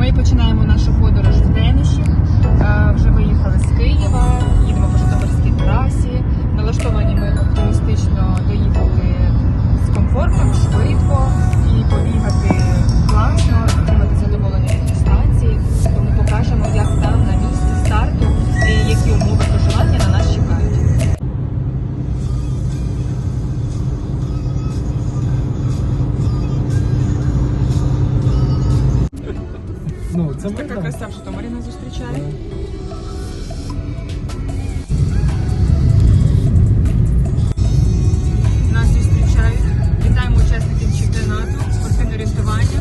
Ми починаємо нашу подорож в Дениші. Е, Вже виїхали з Києва, їдемо по Житомирській трасі. Налаштовані ми оптимістично доїхати з комфортом, швидко і побігати це Така краса в Житомирі нас зустрічає. Нас зустрічають. Вітаємо учасників чемпіонату, спортивне орієнтування.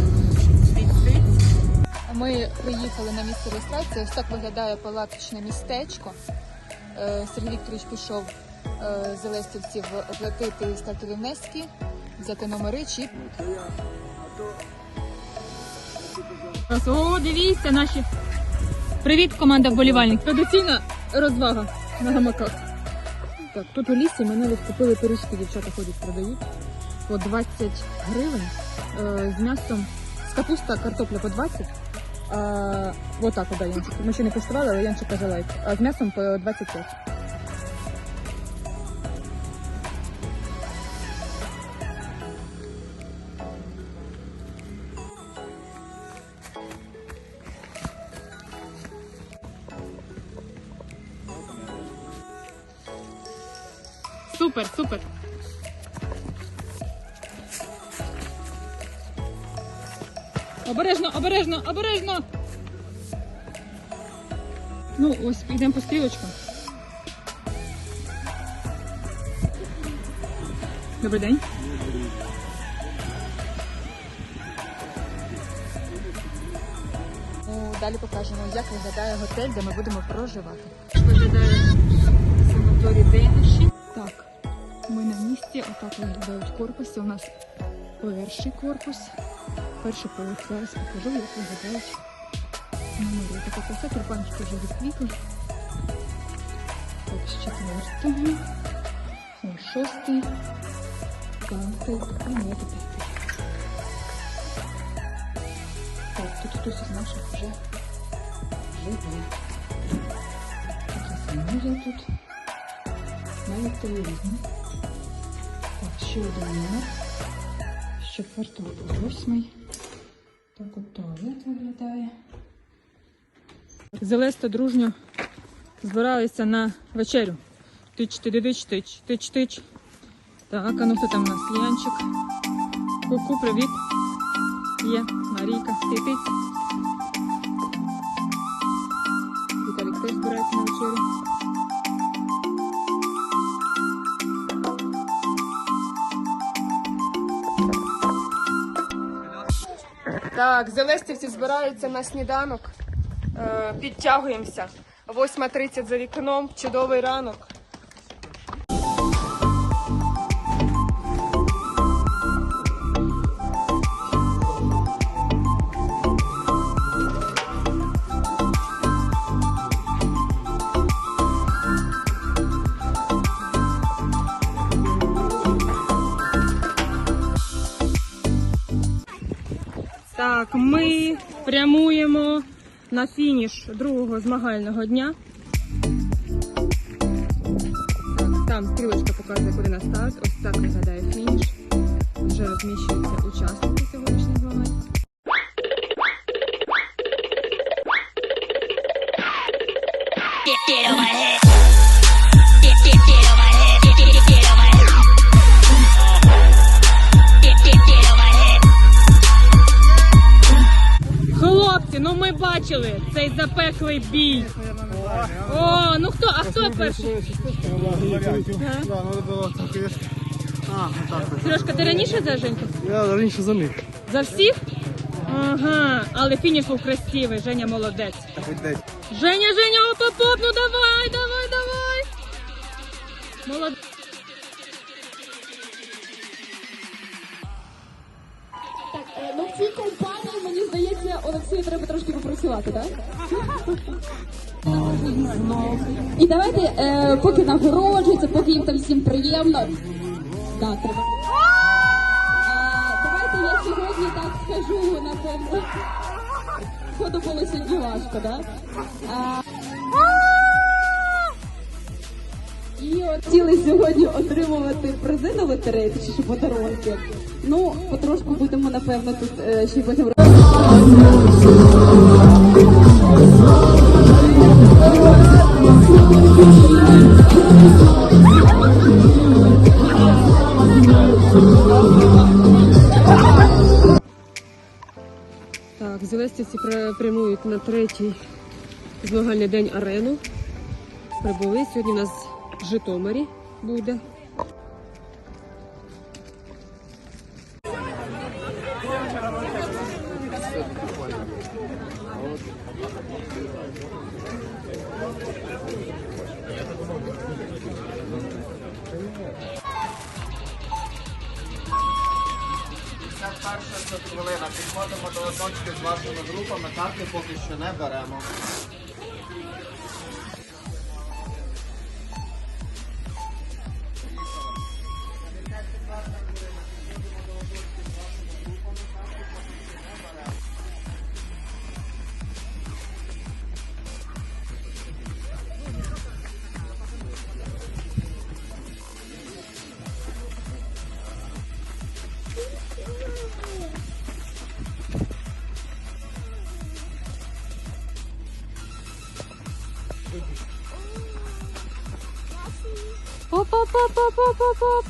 Ми приїхали на місце реєстрації. Ось так виглядає палаточне містечко. Е, Сергій Вікторович пішов е, з Елестівців оплатити стартові внески, взяти номери, чіп. О, дивіться, наші. Привіт, команда вболівальників. Традиційна розвага на гамаках. Так, тут у лісі навіть купили пиріжки, дівчата ходять, продають. По 20 гривень е, з м'ясом. З капуста, картопля по 20. А, отак, да, Янчик. Ми ще не куштували, але Янчик каже лайк. А з м'ясом по 25. Супер, супер. Обережно, обережно, обережно. Ну, ось йдемо по стрілочкам. Добрий день. Ну, далі покажемо, як виглядає готель, де ми будемо проживати. Виглядає санаторій Дениші. Місці, отак виглядають корпуси. У нас перший корпус, перший поверх. Зараз покажу, як виглядають номери. Така краса, тюльпанчики вже відквітли. Так, з четвертого, о, шостий, п'ятий, і ми п'ятий. Так, тут хтось із наших вже живе. Такі санузел тут. Навіть телевізор. Ще один номер. З четвертого по восьмий. Так от туалет виглядає. Зелесто дружньо збиралися на вечерю. Тич, тич, тич, тич, тич. Так, а ну хто там у нас? Янчик. Ку-ку, привіт. Є, Марійка, світить. Віталік теж збирається на вечерю. Так, зелестівці збираються на сніданок. Е, підтягуємося. 8.30 за вікном. Чудовий ранок. Так, ми прямуємо на фініш другого змагального дня. Там стрілочка показує, куди на старт. Ось так виглядає фініш. Вже розміщуються учасники сьогоднішніх змагань. Get, get бачили цей запеклий бій. О, ну хто? А хто перший? Сережка, ти раніше за Женьку? Я раніше за них. За всіх? Ага, але фініш був красивий, Женя молодець. Женя, Женя, оп-оп-оп, ну давай, давай, давай. Молодець. Так, е, ну в цій компанії, мені здається, Олексію треба трошки попрацювати, так? І давайте, е, поки нагороджується, поки їм там всім приємно. Давайте я сьогодні так скажу, напевно. походу було сьогодні важко? А... І от хотіли сьогодні отримувати призи на лотереї, чи подарунки. Ну, потрошку будемо, напевно, тут е, ще й потім Так, Зелестівці прямують на третій змагальний день арену. Прибули. Сьогодні у нас в Житомирі буде. Перша хвилина. Підходимо до точки з вашими групами, карти поки що не беремо. Up, up, up, up, up, up, up.